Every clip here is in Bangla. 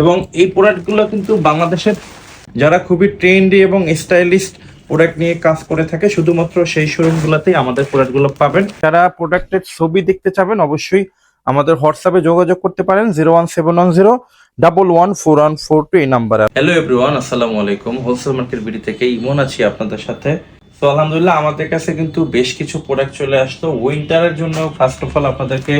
এবং এই প্রোডাক্টগুলো কিন্তু বাংলাদেশের যারা খুবই ট্রেন্ডি এবং স্টাইলিস্ট প্রোডাক্ট নিয়ে কাজ করে থাকে, শুধুমাত্র সেই শোরুমগুলোতেই আমাদের প্রোডাক্টগুলো পাবেন। যারা প্রোডাক্টের ছবি দেখতে চাবেন, অবশ্যই আমাদের হোয়াটসঅ্যাপে যোগাযোগ করতে পারেন, zero one seven one zero, double one four one four two এই নাম্বারে। হ্যালো এভরিওয়ান আসসালামু আলাইকুম। হোলসেল মার্কেট বিডি থেকে ইমন আছি আপনাদের সাথে। তো আলহামদুলিল্লাহ আমাদের কাছে কিন্তু বেশ কিছু প্রোডাক্ট চলে আসতো উইন্টারের জন্য ফার্স্ট অফ অল আপনাদেরকে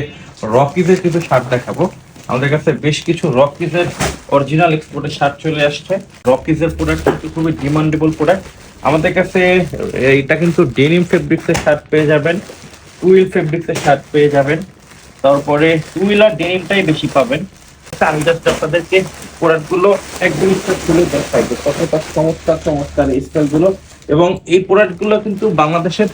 রকিজের কিছু শার্ট দেখাবো। আমাদের কাছে বেশ কিছু রকিজের অরিজিনাল এক্সপোর্টের শার্ট চলে আসছে। রকিজের প্রোডাক্ট কিন্তু খুবই ডিমান্ডেবল প্রোডাক্ট আমাদের কাছে এইটা কিন্তু ডেনিম ফেব্রিক্সের শার্ট পেয়ে যাবেন উইল ফেব্রিক্সের শার্ট পেয়ে যাবেন। তারপরে উইল আর ডেনিমটাই বেশি পাবেন। আমি জাস্ট আপনাদেরকে প্রোডাক্টগুলো একদম খুলে দেখাইবো কতটা চমৎকার চমৎকার স্টাইলগুলো এবং এই প্রোডাক্টগুলো কিন্তু বাংলাদেশের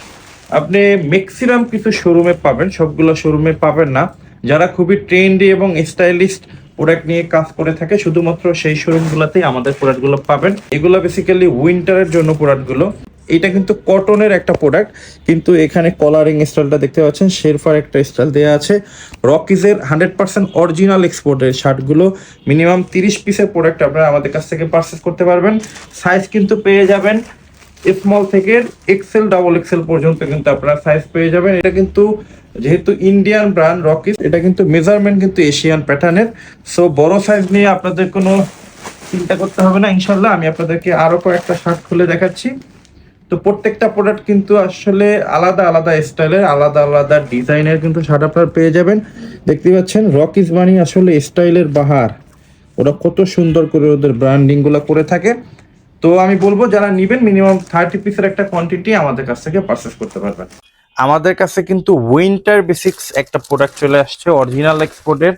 আপনি ম্যাক্সিমাম কিছু শোরুমে পাবেন, সবগুলো শোরুমে পাবেন না। যারা খুবই ট্রেন্ডি এবং স্টাইলিশ প্রোডাক্ট নিয়ে কাজ করে থাকে, শুধুমাত্র সেই শোরুমগুলোতেই আমাদের প্রোডাক্টগুলো পাবেন। এগুলো বেসিক্যালি উইন্টারের জন্য প্রোডাক্টগুলো এটা কিন্তু কটনের একটা প্রোডাক্ট কিন্তু এখানে কলারিং স্টাইলটা দেখতে পাচ্ছেন, শেরফার একটা স্টাইল দেওয়া আছে। রকিজের হান্ড্রেড পার্সেন্ট অরিজিনাল এক্সপোর্টের শার্টগুলো মিনিমাম তিরিশ পিসের প্রোডাক্ট আপনারা আমাদের কাছ থেকে পারচেস করতে পারবেন। সাইজ কিন্তু পেয়ে যাবেন স্মল থেকে এক্সেল ডাবল এক্সেল পর্যন্ত কিন্তু আপনারা সাইজ পেয়ে যাবেন। এটা কিন্তু যেহেতু ইন্ডিয়ান ব্র্যান্ড রকিস এটা কিন্তু মেজারমেন্ট কিন্তু এশিয়ান প্যাটার্নের সো বড় সাইজ নিয়ে আপনাদের কোনো চিন্তা করতে হবে না ইনশাল্লাহ আমি আপনাদেরকে আরও কয়েকটা শার্ট খুলে দেখাচ্ছি। তো, প্রত্যেকটা প্রোডাক্ট কিন্তু আসলে আলাদা আলাদা স্টাইলের আলাদা আলাদা ডিজাইনের কিন্তু শার্ট আপনারা পেয়ে যাবেন। দেখতে পাচ্ছেন রকিস বানি আসলে স্টাইলের বাহার। ওরা কত সুন্দর করে ওদের ব্র্যান্ডিংগুলো করে থাকে। তো আমি বলব যারা নিবেন মিনিমাম থার্টি পিসের একটা কোয়ান্টিটি আমাদের কাছ থেকে পারচেস করতে পারবেন। আমাদের কাছে কিন্তু উইন্টার বেসিক্স একটা প্রোডাক্ট চলে আসছে অরিজিনাল এক্সপোর্টের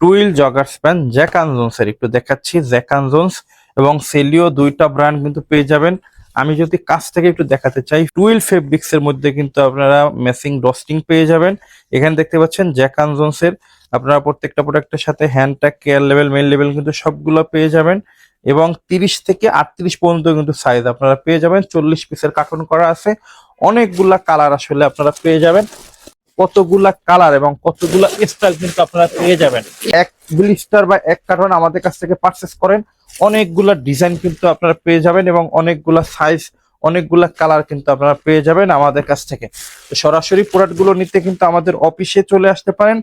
টুইল জগার্স প্যান জ্যাকান জোন্সের একটু দেখাচ্ছি জ্যাকান জোন্স এবং সেলিও দুইটা ব্র্যান্ড কিন্তু পেয়ে যাবেন। আমি যদি কাছ থেকে একটু দেখাতে চাই টুইল ফেব্রিক্স এর মধ্যে কিন্তু আপনারা মেসিং ডস্টিং পেয়ে যাবেন। এখানে দেখতে পাচ্ছেন জ্যাকান জোন্সের আপনারা প্রত্যেকটা প্রোডাক্টের সাথে hand tag care level mail level কিন্তু সবগুলো পেয়ে যাবেন। এবং তিরিশ থেকে আটত্রিশ পর্যন্ত কিন্তু সাইজ আপনারা পেয়ে যাবেন। চল্লিশ পিসের কার্টন করা আছে। অনেকগুলা কালার আসলে আপনারা পেয়ে যাবেন। কতগুলা কালার এবং কতগুলা স্টাইল কিন্তু আপনারা পেয়ে যাবেন। এক ব্লিস্টার বা এক কার্টন আমাদের কাছ থেকে পারচেস করেন। অনেকগুলা ডিজাইন কিন্তু আপনারা পেয়ে যাবেন এবং অনেকগুলা সাইজ অনেকগুলা কালার কিন্তু আপনারা পেয়ে যাবেন আমাদের কাছ থেকে। সরাসরি প্রোডাক্টগুলো নিতে কিন্তু আমাদের অফিসে চলে আসতে পারেন।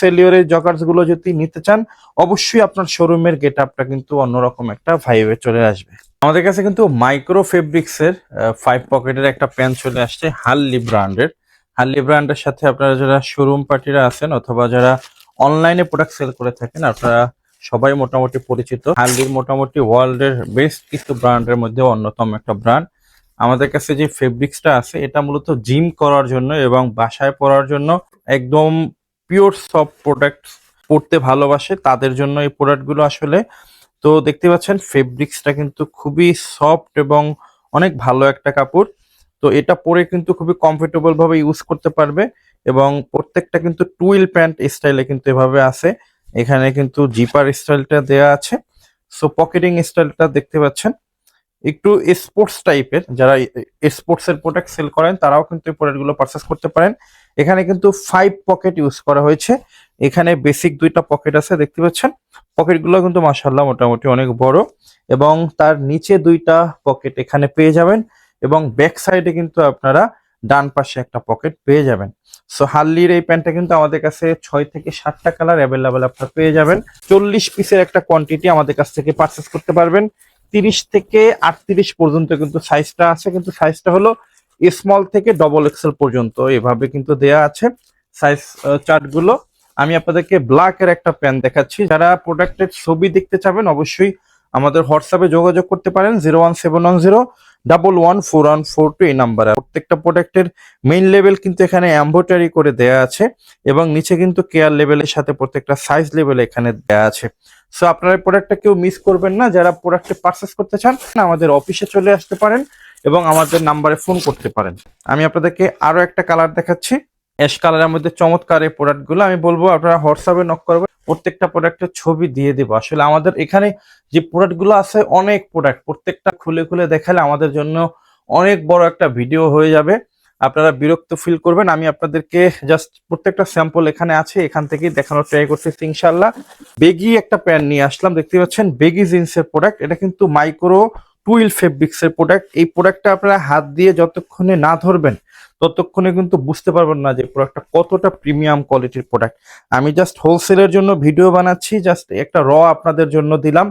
সেলিওরের জগার্সগুলো যদি নিতে চান, অবশ্যই আপনার শোরুমের গেট আপটা কিন্তু অন্যরকম একটা ভাইবে চলে আসবে। আমাদের কাছে কিন্তু মাইক্রো ফেব্রিক্স এর ফাইভ পকেটের একটা প্যান চলে আসছে হাল্লি ব্র্যান্ডের হাল্লি ব্র্যান্ডের সাথে আপনারা যারা শোরুম পার্টিরা আছেন অথবা যারা অনলাইনে প্রোডাক্ট সেল করে থাকেন, আপনারা সবাই মোটামুটি পরিচিত। হাল্লির মোটামুটি ওয়ার্ল্ডের বেস্ট কিছু ব্র্যান্ডের মধ্যে অন্যতম একটা ব্র্যান্ড আমাদের কাছে যে ফেব্রিক্সটা আছে, এটা মূলত জিম করার জন্য এবং বাসায় পরার জন্য একদম পিওর সফট প্রোডাক্ট পরতে ভালোবাসে, তাদের জন্য এই প্রোডাক্টগুলো আসলে। তো দেখতে পাচ্ছেন ফেব্রিক্সটা কিন্তু খুবই সফট এবং অনেক ভালো একটা কাপড়। তো এটা পরে কিন্তু খুবই কমফোর্টেবল ভাবে ইউজ করতে পারবে এবং প্রত্যেকটা কিন্তু টুইল প্যান্ট স্টাইলে কিন্তু এভাবে আছে। এখানে কিন্তু জিপার স্টাইলটা দেয়া আছে। সো পকেটিং স্টাইলটা দেখতে পাচ্ছেন। একটু স্পোর্টস টাইপের যারা স্পোর্টস এর প্রোডাক্ট সেল করেন, তারাও কিন্তু এই প্রোডাক্টগুলো পারচেস করতে পারেন। এখানে কিন্তু ফাইভ পকেট ইউজ করা হয়েছে। এখানে বেসিক দুইটা পকেট আছে, দেখতে পাচ্ছেন? পকেটগুলো কিন্তু মাসাল্লাহ মোটামুটি অনেক বড় এবং তার নিচে দুইটা পকেট এখানে পেয়ে যাবেন এবং ব্যাক সাইডে কিন্তু আপনারা ডান পাশে একটা পকেট পেয়ে যাবেন। সো হাল্লির এই প্যান্টটা কিন্তু আমাদের কাছে ছয় থেকে সাতটা কালার অ্যাভেলেবেল আপনারা পেয়ে যাবেন। চল্লিশ পিসের একটা কোয়ান্টিটি আমাদের কাছ থেকে পারচেস করতে পারবেন। তিরিশ থেকে আটত্রিশ পর্যন্ত কিন্তু সাইজটা আছে, কিন্তু সাইজটা হলো স্মল থেকে ডবল এক্সেল পর্যন্ত। এভাবে কিন্তু দেয়া আছে সাইজ চার্টগুলো আমি আপনাদেরকে ব্ল্যাক এর একটা প্যান দেখাচ্ছি। যারা প্রোডাক্টের ছবি দেখতে চাবেন, অবশ্যই আমাদের হোয়াটসঅ্যাপে যোগাযোগ করতে পারেন। Zero one seven one zero double one four one four two এই নাম্বারে প্রত্যেকটা প্রোডাক্টের মেইন লেভেল কিন্তু এখানে অ্যাম্বোটারি করে দেয়া আছে এবং নিচে কিন্তু কেয়ার লেভেলের সাথে প্রত্যেকটা সাইজ লেভেল এখানে দেয়া আছে। সো আপনারা প্রোডাক্টটা কেউ মিস করবেন না। যারা প্রোডাক্টটি পারচেস করতে চান, আমাদের অফিসে চলে আসতে পারেন এবং আমাদের নাম্বারে ফোন করতে পারেন। আমি আপনাদেরকে আরও একটা কালার দেখাচ্ছি। অ্যাশ কালারের মধ্যে চমৎকার এই প্রোডাক্টগুলো। আমি বলব, আপনারা হোয়াটসঅ্যাপে নক করবেন প্রত্যেকটা প্রোডাক্টের ছবি দিয়ে দেবো। আসলে আমাদের এখানে যে প্রোডাক্টগুলো আছে, অনেক প্রোডাক্ট প্রত্যেকটা খুলে খুলে দেখালে আমাদের জন্য অনেক বড় একটা ভিডিও হয়ে যাবে। আপনারা বিরক্ত ফিল করবেন, আমি আপনাদেরকে জাস্ট প্রত্যেকটা স্যাম্পল এখানে আছে, এখান থেকেই দেখানোর ট্রাই করতেছি ইনশাল্লাহ বেগি একটা প্যান্ট নিয়ে আসলাম, দেখতে পাচ্ছেন বেগি জিন্সের প্রোডাক্ট এটা কিন্তু মাইক্রো টুইল ফেব্রিক্সের প্রোডাক্ট এই প্রোডাক্টটা আপনারা হাত দিয়ে যতক্ষণে না ধরবেন ততক্ষণে কিন্তু বুঝতে পারবেন না যে প্রোডাক্টটা কতটা প্রিমিয়াম কোয়ালিটির প্রোডাক্ট আমি জাস্ট হোলসেলের জন্য ভিডিও বানাচ্ছি জাস্ট একটা র আপনাদের জন্য দিলাম।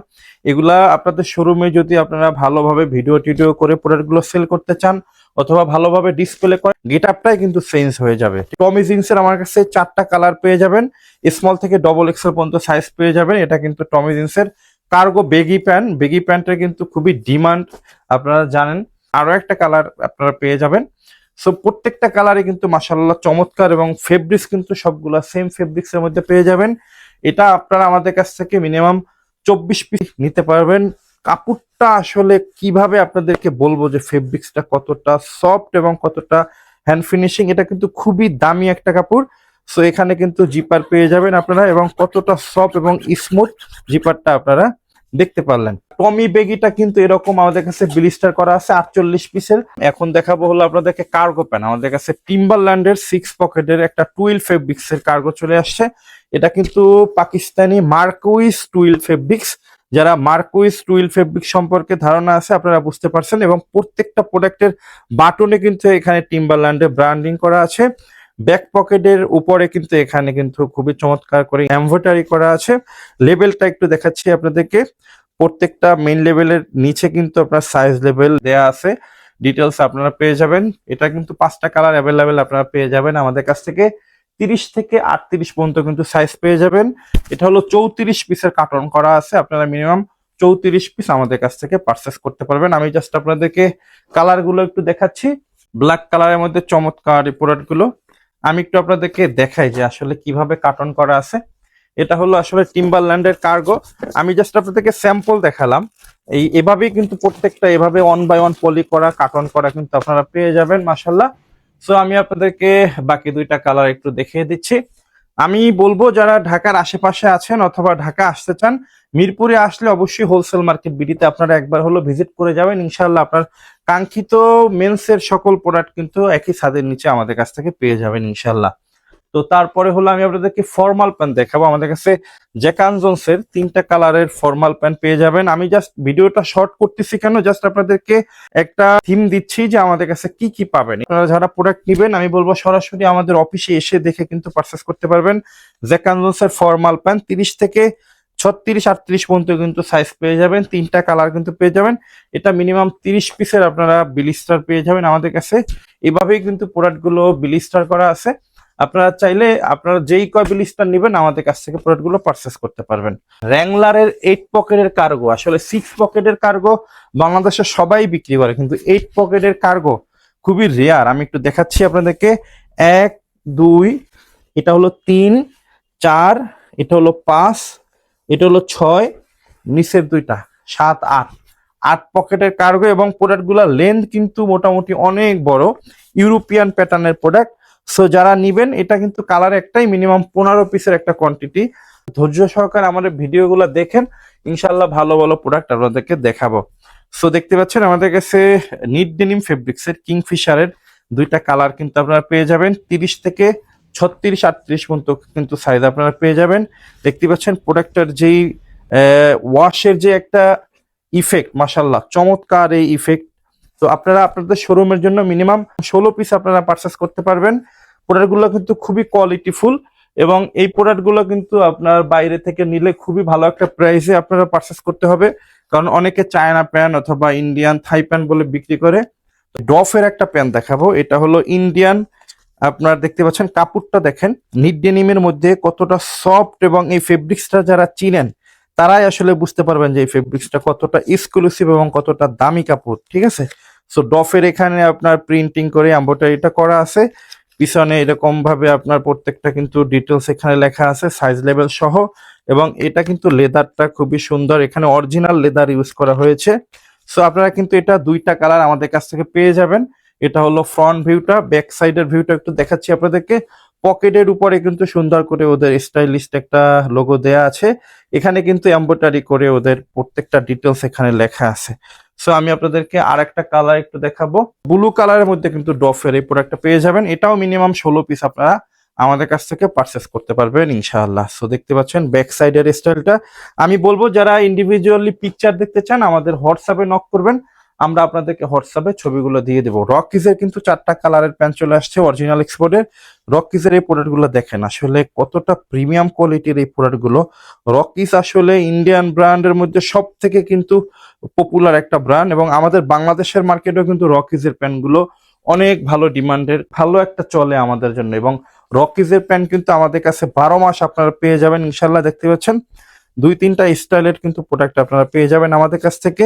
এগুলা আপনাদের শোরুমে যদি আপনারা ভালোভাবে ভিডিও টিডিও করে প্রোডাক্টগুলো সেল করতে চান, অথবা ভালোভাবে ডিসপ্লে করে গেট আপটাই কিন্তু চেঞ্জ হয়ে যাবে। টমি জিন্সের আমার কাছে চারটা কালার পেয়ে যাবেন। স্মল থেকে ডবল এক্সেল পর্যন্ত সাইজ পেয়ে যাবেন। এটা কিন্তু টমি জিন্সের কার্গো বেগি প্যান্ট বেগি প্যান্টের কিন্তু খুবই ডিমান্ড আপনারা জানেন। আরও একটা কালার আপনারা পেয়ে যাবেন। সো প্রত্যেকটা কালারে কিন্তু মাসাল্লাহ চমৎকার এবং ফেব্রিক্স কিন্তু সবগুলা সেম ফেব্রিক্স এর মধ্যে পেয়ে যাবেন। এটা আপনারা আমাদের কাছ থেকে মিনিমাম চব্বিশ পিস নিতে পারবেন। কাপড়টা আসলে কীভাবে আপনাদেরকে বলব যে ফেব্রিক্সটা কতটা সফট এবং কতটা হ্যান্ড ফিনিশিং এটা কিন্তু খুবই দামি একটা কাপড়। সো এখানে কিন্তু জিপার পেয়ে যাবেন আপনারা এবং কতটা সফট এবং স্মুথ জিপারটা আপনারা দেখতে পারলেন। টমি বেগিটা কিন্তু এরকম আমাদের কাছে ব্লিস্টার করা আছে, আটচল্লিশ পিসের। এখন দেখাবো হলো আপনাদেরকে কার্গো প্যান আমাদের কাছে টিম্বারল্যান্ডের সিক্স পকেটের একটা টুইল ফেব্রিক্স এর কার্গো চলে আসছে। এটা কিন্তু পাকিস্তানি মার্কুইস টুইল ফেব্রিক্স যারা মার্কুইস টুইল ফেব্রিক সম্পর্কে ধারণা আছে, আপনারা বুঝতে পারছেন। এবং প্রত্যেকটা প্রোডাক্টের বাটনে কিন্তু এখানে টিম্বারল্যান্ডের ব্র্যান্ডিং করা আছে। ব্যাক পকেটের উপরে কিন্তু এখানে কিন্তু খুবই চমৎকার করে এমব্রয়ডারি করা আছে। লেভেলটা একটু দেখাচ্ছি আপনাদেরকে। প্রত্যেকটা মেইন লেভেলের নিচে কিন্তু আপনার সাইজ লেভেল দেয়া আছে। ডিটেলস আপনারা পেয়ে যাবেন। এটা কিন্তু পাঁচটা কালার অ্যাভেলেবেল আপনারা পেয়ে যাবেন। আমাদের কাছ থেকে তিরিশ থেকে আটত্রিশ পর্যন্ত কিন্তু সাইজ পেয়ে যাবেন। এটা হলো চৌত্রিশ পিসের কার্টন করা আছে। আপনারা মিনিমাম চৌত্রিশ পিস আমাদের কাছ থেকে পারচেস করতে পারবেন। আমি জাস্ট আপনাদেরকে কালারগুলো একটু দেখাচ্ছি। ব্ল্যাক কালারের মধ্যে চমৎকার প্রোডাক্টগুলো আমি একটু আপনাদেরকে দেখাই যে আসলে কীভাবে কার্টন করা আছে। এটা হলো আসলে টিম্বারল্যান্ডের কার্গো আমি জাস্ট আপনাদেরকে স্যাম্পল দেখালাম। এই এভাবেই কিন্তু প্রত্যেকটা এভাবে ওয়ান বাই ওয়ান পলি করা কার্টন করা কিন্তু আপনারা পেয়ে যাবেন মাসাল্লাহ সো আমি আপনাদেরকে বাকি দুইটা কালার একটু দেখিয়ে দিচ্ছি। আমি বলব যারা ঢাকার আশেপাশে আছেন অথবা ঢাকা আসতে চান, মিরপুরে আসলে অবশ্যই হোলসেল মার্কেট বিডিতে আপনারা একবার হলো ভিজিট করে যাবেন। ইনশাল্লাহ আপনার কাঙ্ক্ষিত মেন্সের সকল প্রোডাক্ট কিন্তু একই ছাদের নিচে আমাদের কাছ থেকে পেয়ে যাবেন ইনশাল্লাহ তো তারপরে হলো আমি আপনাদেরকে ফর্মাল প্যান্ট দেখাবো। আমাদের কাছে জ্যাকান জোন্সের তিনটা কালারের ফর্মাল প্যান্ট পেয়ে যাবেন। আমি জাস্ট ভিডিওটা শর্ট করতেছি কেন? জাস্ট আপনাদেরকে একটা থিম দিচ্ছি যে আমাদের কাছে কি কি পাবেন। আপনারা যারা প্রোডাক্ট নেবেন, আমি বলব সরাসরি আমাদের অফিসে এসে দেখে কিন্তু পারচেস করতে পারবেন। জ্যাকান জোন্সের ফর্মাল প্যান্ট তিরিশ থেকে ছত্রিশ, আটত্রিশ পর্যন্ত কিন্তু সাইজ পেয়ে যাবেন। তিনটা কালার কিন্তু পেয়ে যাবেন। এটা মিনিমাম তিরিশ পিসের আপনারা বিলিস্টার পেয়ে যাবেন আমাদের কাছে। এভাবেই কিন্তু প্রোডাক্টগুলো বিলিস্টার করা আছে। আপনারা চাইলে আপনারা যেই কয় বিলিস্টার নেবেন, আমাদের কাছ থেকে প্রোডাক্টগুলো পারচেস করতে পারবেন। র্যাংলারের এইট পকেটের কার্গো আসলে সিক্স পকেটের কার্গো বাংলাদেশে সবাই বিক্রি করে, কিন্তু এইট পকেটের কার্গো খুবই রেয়ার আমি একটু দেখাচ্ছি আপনাদেরকে। এক, দুই, এটা হলো তিন, চার, এটা হলো পাঁচ, এটা হলো ছয়, নিচের দুইটা, সাত, আট। আট পকেটের কার্গো এবং প্রোডাক্টগুলোর লেন্থ কিন্তু মোটামুটি অনেক বড়। ইউরোপিয়ান প্যাটার্নের প্রোডাক্ট সো যারা নিবেন, এটা কিন্তু কালার একটাই মিনিমাম পনেরো পিসের একটা কোয়ান্টিটি ধৈর্য সহকারে আমাদের ভিডিওগুলো দেখেন ইনশাল্লাহ ভালো ভালো প্রোডাক্ট আপনাদেরকে দেখাবো। সো দেখতে পাচ্ছেন আমাদের কাছে নিট ডেনিম ফেব্রিক্স এর কিংফিশারের দুইটা কালার কিন্তু আপনারা পেয়ে যাবেন। তিরিশ থেকে ছত্রিশ, আটত্রিশ পর্যন্ত কিন্তু সাইজ আপনারা পেয়ে যাবেন। দেখতে পাচ্ছেন প্রোডাক্টের যেই ওয়াশের যে একটা ইফেক্ট মাসাল্লাহ চমৎকার এই ইফেক্ট তো আপনারা আপনাদের শোরুমের জন্য মিনিমাম ষোলো পিস আপনারা পারচেস করতে পারবেন। প্রোডাক্টগুলো কিন্তু খুবই কোয়ালিটিফুল এবং এই প্রোডাক্টগুলো কিন্তু আপনার বাইরে থেকে নিলে খুবই ভালো একটা প্রাইসে আপনারা পারচেস করতে হবে। কারণ অনেকে চায়না প্যান অথবা ইন্ডিয়ান থাই প্যান বলে বিক্রি করে। ডফের একটা প্যান দেখাবো। এটা হলো ইন্ডিয়ান আপনার দেখতে পাচ্ছেন কাপড়টা দেখেন। নিট ডেনিমের মধ্যে কতটা সফট এবং এই ফেব্রিক্সটা যারা চিনেন, তারাই আসলে বুঝতে পারবেন যে এই ফেব্রিক্সটা কতটা এক্সক্লুসিভ এবং কতটা দামি কাপড়, ঠিক আছে? সো ডফের এখানে আপনার প্রিন্টিং করে এম্ব্রয়ডারিটা করা আছে। পিছনে এরকম ভাবে আপনার প্রত্যেকটা কিন্তু ডিটেলস এখানে লেখা আছে সাইজ লেভেল সহ। এবং এটা কিন্তু লেদারটা খুবই সুন্দর। এখানে অরিজিনাল লেদার ইউজ করা হয়েছে। সো আপনারা কিন্তু এটা দুইটা কালার আমাদের কাছ থেকে পেয়ে যাবেন। এটা হলো ফ্রন্ট ভিউটা ব্যাক সাইডের ভিউটা একটু দেখাচ্ছি আপনাদেরকে। পকেটের উপরে কিন্তু সুন্দর করে ওদের স্টাইলিস্ট একটা লোগো দেয়া আছে। এখানে কিন্তু এম্ব্রয়ডারি করে ওদের প্রত্যেকটা ডিটেলস এখানে লেখা আছে। সো আমি আপনাদেরকে আর একটা কালার একটু দেখাবো। ব্লু কালারের মধ্যে কিন্তু ডফের এই প্রোডাক্টটা পেয়ে যাবেন। এটাও মিনিমাম ষোলো পিস আপনারা আমাদের কাছ থেকে পারচেস করতে পারবেন, ইনশাআল্লাহ। সো দেখতে পাচ্ছেন ব্যাক সাইডের স্টাইলটা আমি বলব, যারা ইন্ডিভিজুয়ালি পিকচার দেখতে চান, আমাদের হোয়াটসঅ্যাপে নক করবেন। আমরা আপনাদেরকে হোয়াটসঅ্যাপে ছবিগুলো দিয়ে দেবো। রকিজের কিন্তু চারটা কালারের প্যান্ট চলে আসছে অরিজিনাল এক্সপোর্টের রকিজের এই প্রোডাক্টগুলো দেখেন, আসলে কতটা প্রিমিয়াম কোয়ালিটির এই প্রোডাক্টগুলো রকিজ আসলে ইন্ডিয়ান ব্র্যান্ডের মধ্যে সব থেকে কিন্তু পপুলার একটা ব্র্যান্ড এবং আমাদের বাংলাদেশের মার্কেটেও কিন্তু রকিজের প্যান্টগুলো অনেক ভালো ডিমান্ডের ভালো একটা চলে আমাদের জন্য। এবং রকিজের প্যান্ট কিন্তু আমাদের কাছে বারো মাস আপনারা পেয়ে যাবেন ইনশাল্লাহ দেখতে পাচ্ছেন। দুই তিনটা স্টাইলের কিন্তু প্রোডাক্ট আপনারা পেয়ে যাবেন আমাদের কাছ থেকে।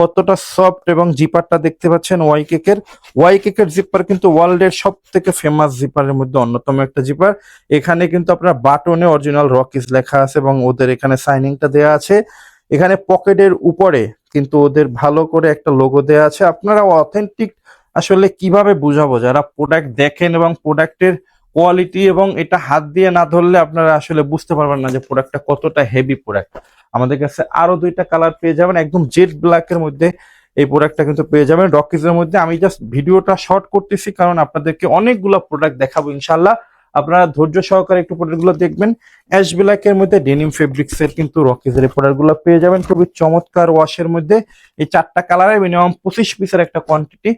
কতটা সফট এবং জিপারটা দেখতে পাচ্ছেন ওয়াই কেকের ওয়াই কেকের জিপার কিন্তু ওয়ার্ল্ডের সব থেকে ফেমাস জিপারের মধ্যে অন্যতম একটা জিপার এখানে কিন্তু আপনার বাটনে অরিজিনাল রকিজ লেখা আছে এবং ওদের এখানে সাইনিংটা দেওয়া আছে। এখানে পকেটের উপরে কিন্তু ওদের ভালো করে একটা লোগো দেওয়া আছে। আপনারা অথেন্টিক আসলে কীভাবে বুঝাবো? যারা প্রোডাক্ট দেখেন এবং প্রোডাক্টের কোয়ালিটি এবং এটা হাত দিয়ে না ধরলে আপনারা আসলে বুঝতে পারবেন না যে প্রোডাক্টটা কতটা হেভি প্রোডাক্ট আমাদের কাছে আরও দুইটা কালার পেয়ে যাবেন, একদম জেড ব্ল্যাক এর মধ্যে এই প্রোডাক্টটা কিন্তু পেয়ে যাবেন। রকিজের মধ্যে আমি জাস্ট ভিডিওটা শর্ট করতেছি কারণ আপনাদেরকে অনেকগুলো প্রোডাক্ট দেখাবো ইনশাল্লাহ আপনারা ধৈর্য সহকারে একটু প্রোডাক্টগুলো দেখবেন। অ্যাশ ব্ল্যাক এর মধ্যে ডেনিম ফেব্রিক্স এর কিন্তু রকিজের এই প্রোডাক্টগুলো পেয়ে যাবেন। খুবই চমৎকার ওয়াশের মধ্যে। এই চারটা কালারে মিনিমাম পঁচিশ পিসের একটা কোয়ান্টিটি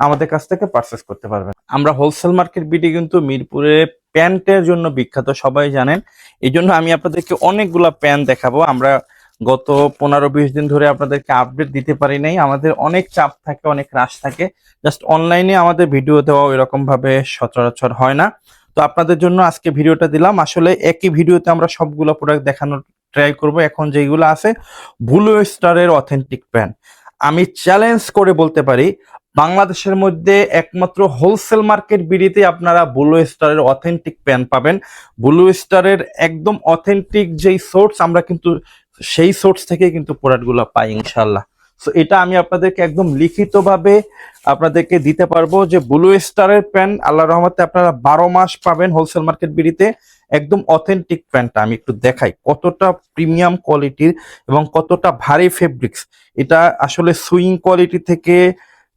আমাদের কাছ থেকে পারচেস করতে পারবেন। আমরা হোলসেল মার্কেট বিডি কিন্তু মিরপুরে প্যান্টের জন্য বিখ্যাত, সবাই জানেন। এই জন্য আমি আপনাদেরকে অনেকগুলা প্যান্ট দেখাবো। আমরা গত পনেরো বিশ দিন ধরে আপনাদেরকে আপডেট দিতে পারি নাই। আমাদের অনেক চাপ থাকে, অনেক রাশ থাকে। জাস্ট অনলাইনে আমাদের ভিডিও দেওয়া এরকম ভাবে সচরাচর হয় না। তো আপনাদের জন্য আজকে ভিডিওটা দিলাম। আসলে একই ভিডিওতে আমরা সবগুলো প্রোডাক্ট দেখানোর ট্রাই করব। এখন যেগুলো আছে ব্লু স্টারের অথেন্টিক প্যান্ট আমি চ্যালেঞ্জ করে বলতে পারি বাংলাদেশের মধ্যে একমাত্র হোলসেল মার্কেট বিডিতে আপনারা ব্লু স্টারের অথেন্টিক প্যান পাবেন। ব্লু স্টারের একদম অথেন্টিক যেই সোর্স আমরা কিন্তু সেই সোর্স থেকে কিন্তু প্রোডাক্টগুলো পাই ইনশাল্লাহ সো এটা আমি আপনাদেরকে একদম লিখিতভাবে আপনাদেরকে দিতে পারব যে ব্লু স্টারের প্যান আল্লাহ রহমতে আপনারা বারো মাস পাবেন হোলসেল মার্কেট বিডিতে। একদম অথেন্টিক প্যান্টটা আমি একটু দেখাই, কতটা প্রিমিয়াম কোয়ালিটির এবং কতটা ভারী ফেব্রিক্স এটা আসলে সুইং কোয়ালিটি থেকে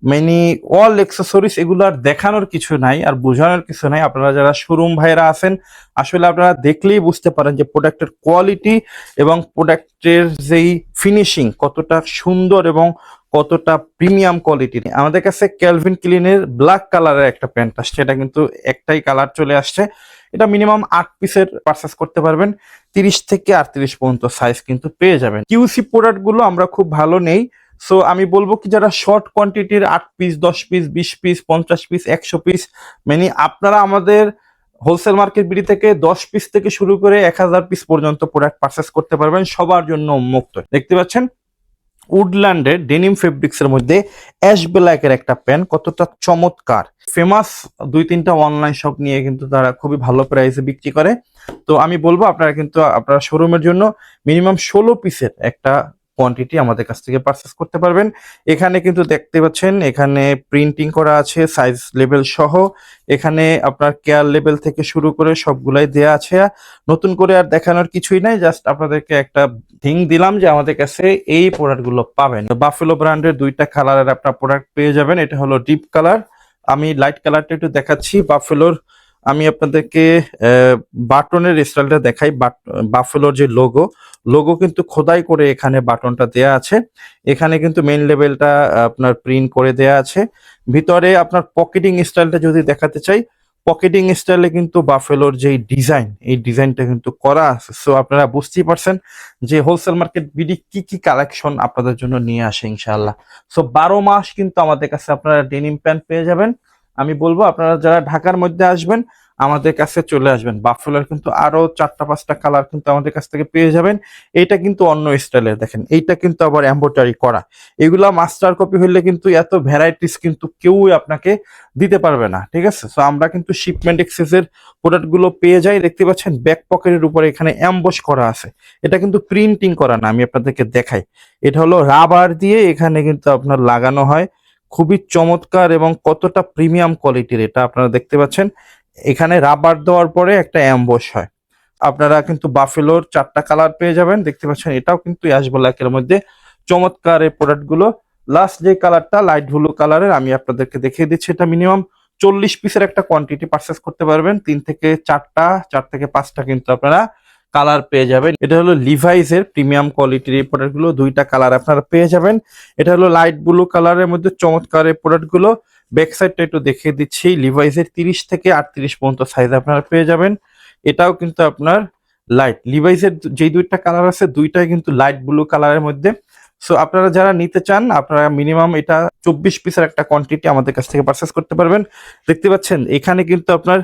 মানে অল এক্সেসরিজ এগুলো আর দেখানোর কিছু নাই আর বোঝানোর কিছু নাই। আপনারা যারা শোরুম ভাইরা আছেন, আসলে আপনারা দেখলেই বুঝতে পারেন যে প্রোডাক্টের কোয়ালিটি এবং প্রোডাক্টের যেই ফিনিশিং কতটা সুন্দর এবং কতটা প্রিমিয়াম কোয়ালিটির আমাদের কাছে ক্যালভিন ক্লিনের ব্ল্যাক কালারের একটা প্যান্ট আসছে। এটা কিন্তু একটাই কালার চলে আসছে। এটা মিনিমাম আট পিসের পারচেস করতে পারবেন। তিরিশ থেকে আটত্রিশ পর্যন্ত সাইজ কিন্তু পেয়ে যাবেন। কিউসি প্রোডাক্টগুলো আমরা খুব ভালো নেই। সো আমি বলব কি যারা শর্ট কোয়ান্টিটির আট পিস দশ পিস বিশ পিস পঞ্চাশ পিস একশো পিস মানে আপনারা আমাদের হোলসেল মার্কেট বিডি থেকে দশ পিস থেকে শুরু করে এক হাজার পিস পর্যন্ত প্রোডাক্ট পারচেস করতে পারবেন, সবার জন্য মুক্ত। দেখতে পাচ্ছেন? উডল্যান্ডের ডেনিম ফেব্রিক্স এর মধ্যে অ্যাশ ব্ল্যাকের একটা প্যান্ট কতটা চমৎকার। ফেমাস দুই তিনটা অনলাইন শপ নিয়ে কিন্তু তারা খুবই ভালো প্রাইসে বিক্রি করে। তো আমি বলব আপনারা কিন্তু, আপনারা শোরুমের জন্য মিনিমাম ষোলো পিসের একটা কোয়ান্টিটি আমাদের কাছ থেকে পারচেস করতে পারবেন। এখানে কিন্তু দেখতে পাচ্ছেন, এখানে প্রিন্টিং করা আছে সাইজ লেভেল সহ। এখানে আপনার কেয়ার লেভেল থেকে শুরু করে সবগুলাই দেয়া আছে। নতুন করে আর দেখানোর কিছুই নাই জাস্ট আপনাদেরকে একটা থিং দিলাম যে আমাদের কাছে এই প্রোডাক্টগুলো পাবেন। বাফেলো ব্র্যান্ডের দুইটা কালারের আপনার প্রোডাক্ট পেয়ে যাবেন, এটা হলো ডিপ কালার আমি লাইট কালারটা একটু দেখাচ্ছি বাফেলোর আমি আপনাদেরকে বাটনের স্টাইলটা দেখাই। বাফেলোর যে লোগো লোগো কিন্তু খোদাই করে এখানে বাটনটা দেয়া আছে। এখানে কিন্তু মেইন লেভেলটা আপনার প্রিন্ট করে দেয়া আছে। ভিতরে আপনার পকেটিং স্টাইলটা যদি দেখাতে চাই পকেটিং স্টাইলে কিন্তু বাফেলোর যে ডিজাইন এই ডিজাইনটা কিন্তু করা আছে। সো আপনারা বুঝতেই পারছেন যে হোলসেল মার্কেট বিডি কি কি কালেকশন আপনাদের জন্য নিয়ে আসে ইনশাআল্লাহ। সো বারো মাস কিন্তু আমাদের কাছে আপনারা ডেনিম প্যান্ট পেয়ে যাবেন। আমি বলব, আপনারা যারা ঢাকার মধ্যে আসবেন, আমাদের কাছে চলে আসবেন। বাফেলোর কিন্তু আরও চারটা, পাঁচটা কালার কিন্তু আমাদের কাছ থেকে পেয়ে যাবেন। এইটা কিন্তু অন্য স্টাইলের দেখেন। এইটা কিন্তু আবার এম্বোটারি করা। এগুলা মাস্টার কপি হইলে কিন্তু এত ভ্যারাইটিস কিন্তু কেউই আপনাকে দিতে পারবে না, ঠিক আছে? সো আমরা কিন্তু শিপমেন্ট এক্সেসের প্রোডাক্টগুলো পেয়ে যাই। দেখতে পাচ্ছেন ব্যাক পকেটের উপরে এখানে অ্যাম্বস করা আছে। এটা কিন্তু প্রিন্টিং করা না, আমি আপনাদেরকে দেখাই। এটা হলো রাবার দিয়ে এখানে কিন্তু আপনার লাগানো হয়। খুবই চমৎকার এবং কতটা প্রিমিয়াম কোয়ালিটির এটা আপনারা দেখতে পাচ্ছেন। এখানে রাবার দেওয়ার পরে একটা অ্যাম্বস হয়। আপনারা কিন্তু বাফেলোর চারটা কালার পেয়ে যাবেন। দেখতে পাচ্ছেন, এটাও কিন্তু অ্যাশ মধ্যে। চমৎকার এই প্রোডাক্টগুলো। লাস্ট যে কালারটা লাইট ব্লু কালারের আমি আপনাদেরকে দেখিয়ে দিচ্ছি, এটা মিনিমাম চল্লিশ পিসের একটা কোয়ান্টিটি পারচেস করতে পারবেন। তিন থেকে চারটা, চার থেকে পাঁচটা কিন্তু আপনারা কালার পেয়ে যাবেন। এটা হলো লিভাইস এর প্রিমিয়াম কোয়ালিটির এই প্রোডাক্টগুলো দুইটা কালার আপনারা পেয়ে যাবেন। এটা হলো লাইট ব্লু কালারের মধ্যে চমৎকার এই প্রোডাক্টগুলো ব্যাক সাইডটা একটু দেখিয়ে দিচ্ছি। লিভাইস এর তিরিশ থেকে আটত্রিশ পর্যন্ত সাইজ আপনারা পেয়ে যাবেন। এটাও কিন্তু আপনার লাইট লিভাইস এর যেই দুইটা কালার আছে, দুইটাই কিন্তু লাইট ব্লু কালারের মধ্যে। সো আপনারা যারা নিতে চান, আপনারা মিনিমাম এটা চব্বিশ পিসের একটা কোয়ান্টিটি আমাদের কাছ থেকে পারচেস করতে পারবেন। দেখতে পাচ্ছেন, এখানে কিন্তু আপনার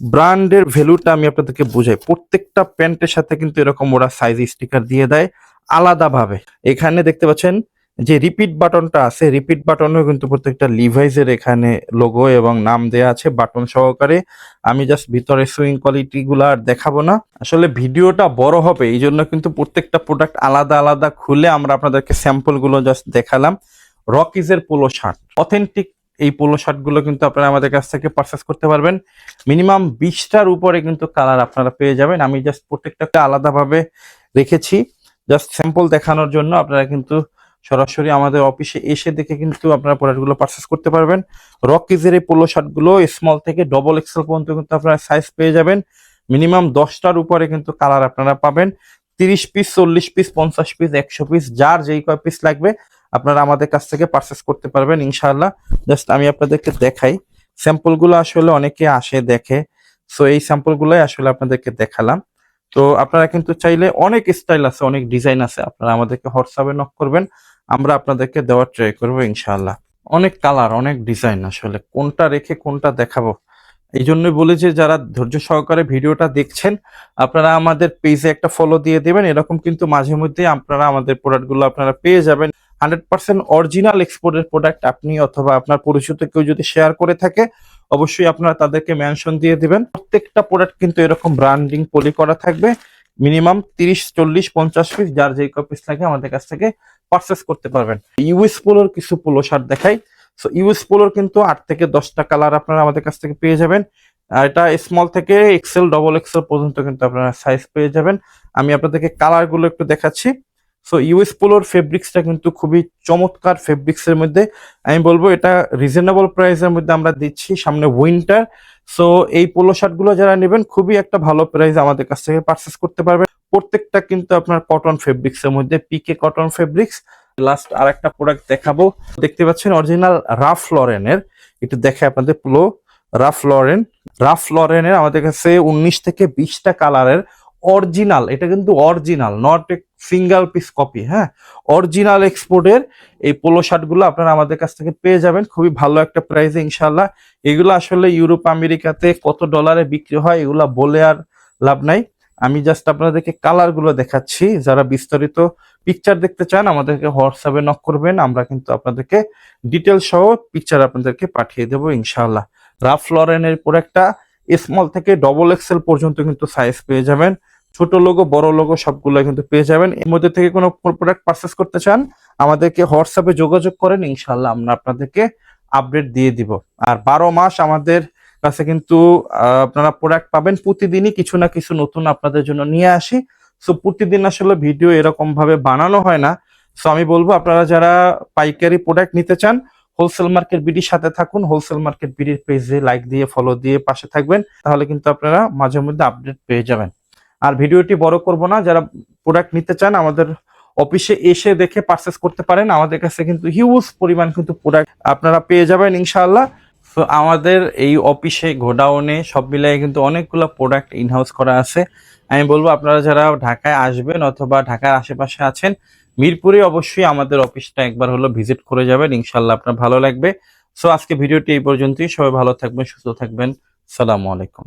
ব্র্যান্ডের ভ্যালুটা আমি আপনাদেরকে বুঝাই। প্রত্যেকটা প্যান্টের সাথে কিন্তু এরকম ওরা সাইজ স্টিকার দিয়ে দেয় আলাদাভাবে। এখানে দেখতে পাচ্ছেন যে রিপিট বাটনটা আছে রিপিট বাটনেও কিন্তু প্রত্যেকটা লিভাইজের এখানে লোগো এবং নাম দেয়া আছে বাটন সহকারে। আমি জাস্ট ভিতরে সুইং কোয়ালিটি গুলো আর দেখাবো না। আসলে ভিডিওটা বড় হবে এই জন্য কিন্তু প্রত্যেকটা প্রোডাক্ট আলাদা আলাদা খুলে আমরা আপনাদেরকে স্যাম্পলগুলো জাস্ট দেখালাম। রকিজের পোলো শার্ট অথেন্টিক এই পোলো শার্টগুলো কিন্তু আপনারা আমাদের কাছ থেকে পারচেস করতে পারবেন। মিনিমাম বিশটার উপরে কিন্তু কালার আপনারা পেয়ে যাবেন। আমি জাস্ট প্রত্যেকটাকে আলাদাভাবে রেখেছি। জাস্ট স্যাম্পল দেখানোর জন্য আপনারা কিন্তু সরাসরি আমাদের অফিসে এসে দেখে কিন্তু আপনারা প্রোডাক্টগুলো পারচেস করতে পারবেন। রকিজের এই পোলো শার্টগুলো স্মল থেকে ডবল এক্সেল পর্যন্ত কিন্তু আপনারা সাইজ পেয়ে যাবেন। মিনিমাম দশটার উপরে কিন্তু কালার আপনারা পাবেন। তিরিশ পিস চল্লিশ পিস পঞ্চাশ পিস একশো পিস যার যেই কয় পিস লাগবে আপনারা আমাদের কাছ থেকে পারচেস করতে পারবেন, ইনশাআল্লাহ। জাস্ট আমি আপনাদেরকে দেখাই। স্যাম্পলগুলো আসলে অনেকে আসে, দেখে। সো এই স্যাম্পলগুলোই আসলে আপনাদেরকে দেখালাম। তো, আপনারা কিন্তু চাইলে অনেক স্টাইল আছে, অনেক ডিজাইন আছে। আপনারা আমাদেরকে হোয়াটসঅ্যাপে নক করবেন। আমরা আপনাদেরকে দেওয়ার ট্রাই করব, ইনশাআল্লাহ। অনেক কালার অনেক ডিজাইন আসলে। কোনটা রেখে কোনটা দেখাবো? এই জন্যই বলি যে যারা ধৈর্য সহকারে ভিডিওটা দেখছেন, আপনারা আমাদের পেজে একটা ফলো দিয়ে দেবেন। এরকম কিন্তু মাঝে মধ্যে আপনারা আমাদের প্রোডাক্টগুলো আপনারা পেয়ে যাবেন। হান্ড্রেড পার্সেন্ট অরিজিনাল এক্সপোর্টের প্রোডাক্ট আপনি অথবা আপনার পরিচিত কেউ যদি শেয়ার করে থাকে, অবশ্যই আপনারা তাদেরকে মেনশন দিয়ে দিবেন। প্রত্যেকটা প্রোডাক্ট কিন্তু এরকম ব্র্যান্ডিং পলি করা থাকবে। মিনিমাম তিরিশ, চল্লিশ, পঞ্চাশ পিস যার যেই কপিস লাগে আমাদের কাছ থেকে পারচেস করতে পারবেন। ইউএস পোলোর কিছু পোলো শার্ট দেখাই। সো ইউএস পোলোর কিন্তু আট থেকে দশটা কালার আপনারা আমাদের কাছ থেকে পেয়ে যাবেন। আর এটা স্মল থেকে এক্সেল ডবল এক্সেল পর্যন্ত কিন্তু আপনারা সাইজ পেয়ে যাবেন। আমি আপনাদেরকে কালারগুলো একটু দেখাচ্ছি। সো ইউএস পোলোর ফেব্রিক্সটা কিন্তু খুবই চমৎকার ফেব্রিক্সের মধ্যে। আমি বলব এটা রিজনেবল প্রাইসের মধ্যে আমরা দিচ্ছি সামনে উইন্টার সো এই পোলো শার্টগুলো যারা নেবেন, খুবই একটা ভালো প্রাইস আমাদের কাছ থেকে পারচেস করতে পারবেন। প্রত্যেকটা কিন্তু আপনার কটন ফেব্রিক্সের মধ্যে পিকে কটন ফেব্রিক্স লাস্ট আর একটা প্রোডাক্ট দেখাবো। দেখতে পাচ্ছেন অরিজিনাল রাফ লরেনের একটু দেখে আপনাদের পুরো রাফ লরেন রাফ লরেনের আমাদের কাছে উনিশ থেকে বিশটা কালারের অরিজিনাল এটা কিন্তু original not a single piece copy হ্যাঁ? অরিজিনাল এক্সপোর্টের এই পোলো শার্টগুলো আপনারা আমাদের কাছ থেকে পেয়ে যাবেন। খুবই ভালো একটা প্রাইসে ইনশাল্লাহ এগুলো আসলে ইউরোপ আমেরিকাতে কত ডলারে বিক্রি হয়, এগুলা বলে আর লাভ নাই। আমি জাস্ট আপনাদেরকে কালারগুলো দেখাচ্ছি। যারা বিস্তারিত পিকচার দেখতে চান, আমাদেরকে হোয়াটসঅ্যাপে নক করবেন। আমরা কিন্তু আপনাদেরকে ডিটেল সহ পিকচার আপনাদেরকে পাঠিয়ে দেবো, ইনশাআল্লাহ। রাফ লরেনের প্রোডাক্টটা স্মল থেকে ডবল এক্সেল পর্যন্ত কিন্তু সাইজ পেয়ে যাবেন। ছোট লোগো বড় লোগো সবগুলো কিন্তু পেয়ে যাবেন। এর মধ্যে থেকে কোনো প্রোডাক্ট পারচেস করতে চান, আমাদেরকে হোয়াটসঅ্যাপে যোগাযোগ করেন, ইনশাআল্লাহ আমরা আপনাদেরকে আপডেট দিয়ে দিব। আর বারো মাস আমাদের কাছে কিন্তু আপনারা প্রোডাক্ট পাবেন। প্রতিদিনই কিছু না কিছু নতুন আপনাদের জন্য নিয়ে আসি। সো প্রতিদিন আসলে ভিডিও এরকম ভাবে বানানো হয় না। সো আমি বলব, আপনারা যারা পাইকারি প্রোডাক্ট নিতে চান হোলসেল মার্কেট বিডির সাথে থাকুন। হোলসেল মার্কেট বিডির পেজে লাইক দিয়ে ফলো দিয়ে পাশে থাকবেন। তাহলে কিন্তু আপনারা মাঝে মধ্যে আপডেট পেয়ে যাবেন। আর ভিডিওটি বড় করব না, যারা প্রোডাক্ট নিতে চান, আমাদের অফিসে এসে দেখে পারচেস করতে পারেন। আমাদের কাছে কিন্তু হিউজ পরিমাণ কিন্তু প্রোডাক্ট আপনারা পেয়ে যাবেন, ইনশাআল্লাহ। তো আমাদের এই অফিসে গোডাউনে সব মিলিয়ে কিন্তু অনেকগুলো প্রোডাক্ট ইনহাউস করা আছে। আমি বলব, আপনারা যারা ঢাকায় আসবেন অথবা ঢাকার আশেপাশে আছেন, মিরপুরে অবশ্যই আমাদের অফিসটা একবার হলো ভিজিট করে যাবেন। ইনশাল্লাহ আপনার ভালো লাগবে। সো আজকে ভিডিওটি এই পর্যন্তই। সবাই ভালো থাকবেন, সুস্থ থাকবেন। সালামু আলাইকুম।